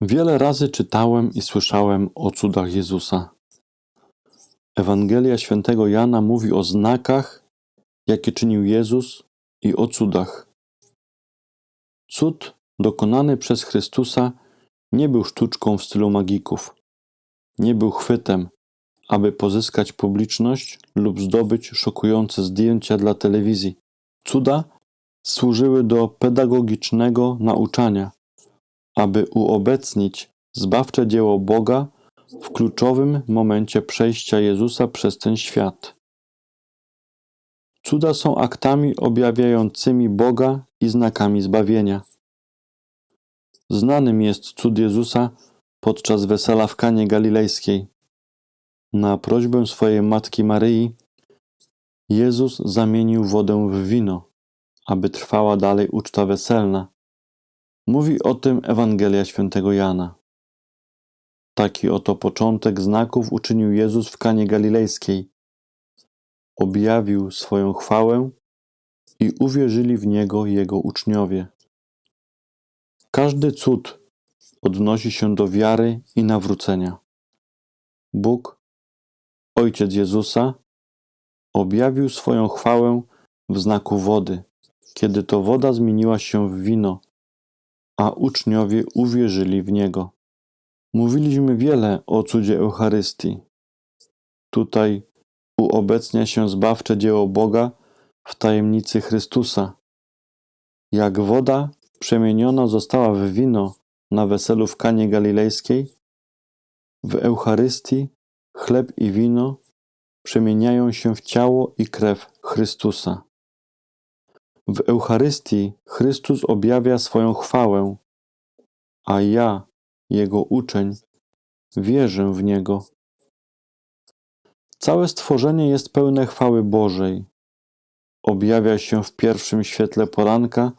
Wiele razy czytałem i słyszałem o cudach Jezusa. Ewangelia świętego Jana mówi o znakach, jakie czynił Jezus i o cudach. Cud dokonany przez Chrystusa nie był sztuczką w stylu magików. Nie był chwytem, aby pozyskać publiczność lub zdobyć szokujące zdjęcia dla telewizji. Cuda służyły do pedagogicznego nauczania, aby uobecnić zbawcze dzieło Boga w kluczowym momencie przejścia Jezusa przez ten świat. Cuda są aktami objawiającymi Boga i znakami zbawienia. Znanym jest cud Jezusa podczas wesela w Kanie Galilejskiej. Na prośbę swojej matki Maryi Jezus zamienił wodę w wino, aby trwała dalej uczta weselna. Mówi o tym Ewangelia świętego Jana. Taki oto początek znaków uczynił Jezus w Kanie Galilejskiej. Objawił swoją chwałę i uwierzyli w Niego Jego uczniowie. Każdy cud odnosi się do wiary i nawrócenia. Bóg, Ojciec Jezusa, objawił swoją chwałę w znaku wody, kiedy to woda zmieniła się w wino, a uczniowie uwierzyli w Niego. Mówiliśmy wiele o cudzie Eucharystii. Tutaj uobecnia się zbawcze dzieło Boga w tajemnicy Chrystusa. Jak woda przemieniona została w wino na weselu w Kanie Galilejskiej, w Eucharystii chleb i wino przemieniają się w ciało i krew Chrystusa. W Eucharystii Chrystus objawia swoją chwałę, a ja, Jego uczeń, wierzę w Niego. Całe stworzenie jest pełne chwały Bożej. Objawia się w pierwszym świetle poranka,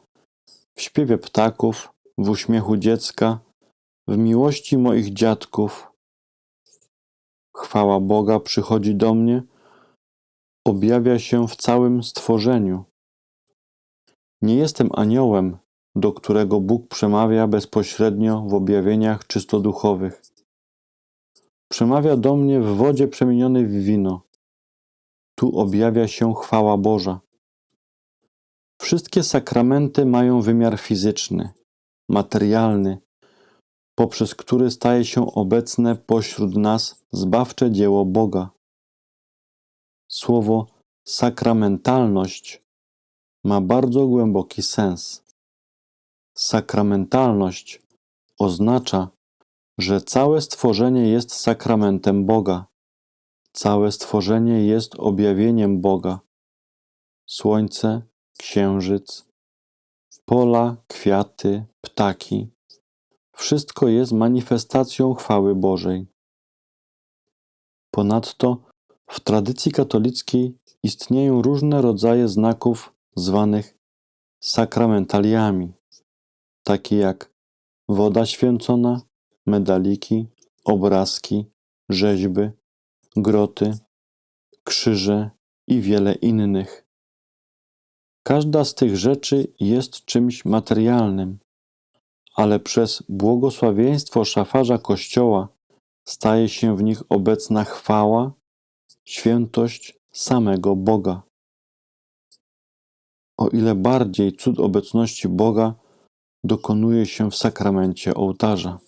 w śpiewie ptaków, w uśmiechu dziecka, w miłości moich dziadków. Chwała Boga przychodzi do mnie, objawia się w całym stworzeniu. Nie jestem aniołem, do którego Bóg przemawia bezpośrednio w objawieniach czysto duchowych. Przemawia do mnie w wodzie przemienionej w wino. Tu objawia się chwała Boża. Wszystkie sakramenty mają wymiar fizyczny, materialny, poprzez który staje się obecne pośród nas zbawcze dzieło Boga. Słowo sakramentalność ma bardzo głęboki sens. Sakramentalność oznacza, że całe stworzenie jest sakramentem Boga. Całe stworzenie jest objawieniem Boga. Słońce, księżyc, pola, kwiaty, ptaki wszystko jest manifestacją chwały Bożej. Ponadto w tradycji katolickiej istnieją różne rodzaje znaków zwanych sakramentaliami, takie jak woda święcona, medaliki, obrazki, rzeźby, groty, krzyże i wiele innych. Każda z tych rzeczy jest czymś materialnym, ale przez błogosławieństwo szafarza Kościoła staje się w nich obecna chwała, świętość samego Boga. O ile bardziej cud obecności Boga dokonuje się w sakramencie ołtarza.